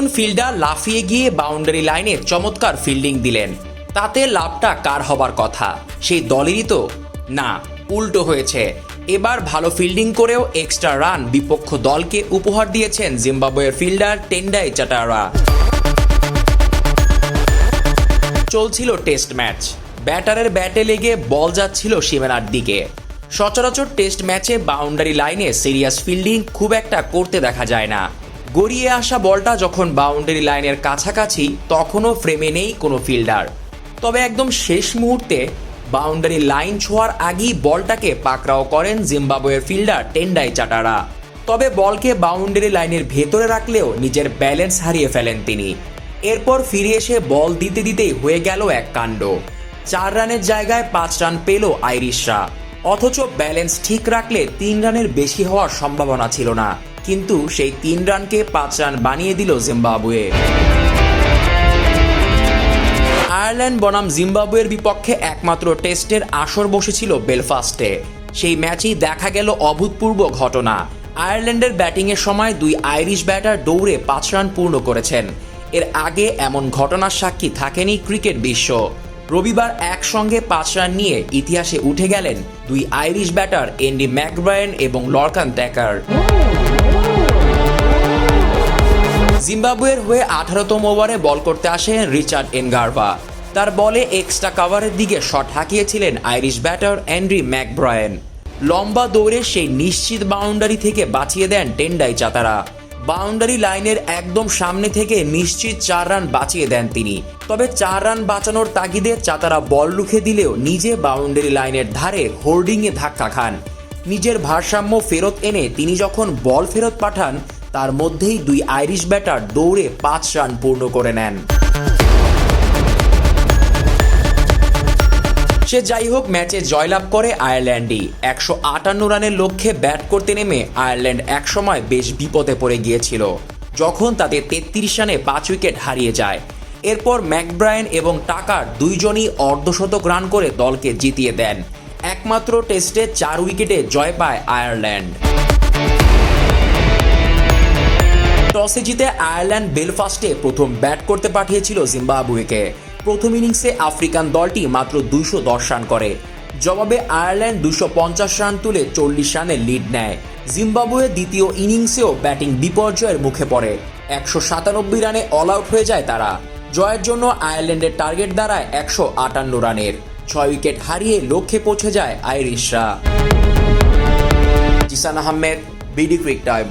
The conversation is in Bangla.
একজন ফিল্ডার লাফিয়ে গিয়ে বাউন্ডারি লাইনে চমৎকার ফিল্ডিং দিলেন। তাতে লাভটা কার হবার কথা? সেই দলেরই তো? না, উল্টো হয়েছে। এবার ভালো ফিল্ডিং করেও এক্সট্রা রান বিপক্ষ দলকে উপহার দিয়েছেন জিম্বাবুয়ের ফিল্ডার টেন্ডাই চাটারা। চলছিল টেস্ট ম্যাচ। ব্যাটারের ব্যাটে লেগে বল যাচ্ছিল সীমানার দিকে। সচরাচর টেস্ট ম্যাচে বাউন্ডারি লাইনে সিরিয়াস ফিল্ডিং খুব একটা করতে দেখা যায় না। গড়িয়ে আসা বলটা যখন বাউন্ডারি লাইনের কাছাকাছি, তখনও ফ্রেমে নেই কোনো ফিল্ডার। তবে একদম শেষ মুহূর্তে বাউন্ডারি লাইন ছোঁয়ার আগেই বলটাকে পাকড়াও করেন জিম্বাবুয়ের ফিল্ডার টেন্ডাই চাটারা। তবে বলকে বাউন্ডারি লাইনের ভেতরে রাখলেও নিজের ব্যালেন্স হারিয়ে ফেলেন তিনি। এরপর ফিরে এসে বল দিতে দিতেই হয়ে গেল এক কাণ্ড। চার রানের জায়গায় পাঁচ রান পেল আইরিশরা। অথচ ব্যালেন্স ঠিক রাখলে তিন রানের বেশি হওয়ার সম্ভাবনা ছিল না। কিন্তু সেই তিন রানকে পাঁচ রান বানিয়ে দিল জিম্বাবুয়ে। আয়ারল্যান্ড বনাম জিম্বাবুয়ের বিপক্ষে একমাত্র টেস্টের আসর বসেছিল বেলফাস্টে। সেই ম্যাচেই দেখা গেল অভূতপূর্ব ঘটনা। আয়ারল্যান্ডের ব্যাটিংয়ের সময় দুই আইরিশ ব্যাটার দৌড়ে পাঁচ রান পূর্ণ করেছেন। এর আগে এমন ঘটনার সাক্ষী থাকেনি ক্রিকেট বিশ্ব। রবিবার একসঙ্গে পাঁচ রান নিয়ে ইতিহাসে উঠে গেলেন দুই আইরিশ ব্যাটার এন্ডি ম্যাকব্রায়ন এবং লর্কান ট্যাকার জিম্বাবুয়ের হয়ে আঠারোতম ওভারে বল করতে আসেন রিচার্ড এনগারভা। তার বলে এক্সট্রা কাভারের দিকে শট হাঁকিয়েছিলেন আইরিশ ব্যাটার অ্যান্ড্রি ম্যাকব্রায়েন। লম্বা দৌড়ে সেই নিশ্চিত বাউন্ডারি থেকে বাঁচিয়ে দেন টেন্ডাই চাতারা। বাউন্ডারি লাইনের একদম সামনে থেকে নিশ্চিত চার রান বাঁচিয়ে দেন তিনি। তবে চার রান বাঁচানোর তাগিদে চাতারা বল রুখে দিলেও নিজে বাউন্ডারি লাইনের ধারে হোর্ডিংয়ে ধাক্কা খান। নিজের ভারসাম্য ফেরত এনে তিনি যখন বল ফেরত পাঠান, তার মধ্যেই দুই আইরিশ ব্যাটার দৌড়ে পাঁচ রান পূর্ণ করে নেন। সে যাই হোক, ম্যাচে জয়লাভ করে আয়ারল্যান্ডই। একশো আটান্ন রানের লক্ষ্যে ব্যাট করতে নেমে আয়ারল্যান্ড একসময় বেশ বিপদে পড়ে গিয়েছিল, যখন তাদের তেত্রিশ রানে পাঁচ উইকেট হারিয়ে যায়। এরপর ম্যাকব্রায়ন এবং টাকার দুইজনই অর্ধশতক রান করে দলকে জিতিয়ে দেন। একমাত্র টেস্টে চার উইকেটে জয় পায় আয়ারল্যান্ড। টসে জিতে আয়ারল্যান্ড বেলফাস্টে প্রথম ব্যাট করতে পাঠিয়েছিল জিম্বাবুয়েকে। প্রথম ইনিংসে আফ্রিকান দলটি মাত্র দুইশো দশ রান করে। জবাবে আয়ারল্যান্ড দুশো পঞ্চাশ রান তুলে চল্লিশ রানে লিড নেয়। জিম্বাবুয়ে দ্বিতীয় ইনিংসেও ব্যাটিং বিপর্যয়ের মুখে পড়ে। একশো সাতানব্বই রানে অল আউট হয়ে যায় তারা। জয়ের জন্য আয়ারল্যান্ডের টার্গেট দাঁড়ায় একশো আটান্ন রানের। ছয় উইকেট হারিয়ে লক্ষ্যে পৌঁছে যায় আইরিশরা। Zisan Ahmed, BD Crictime.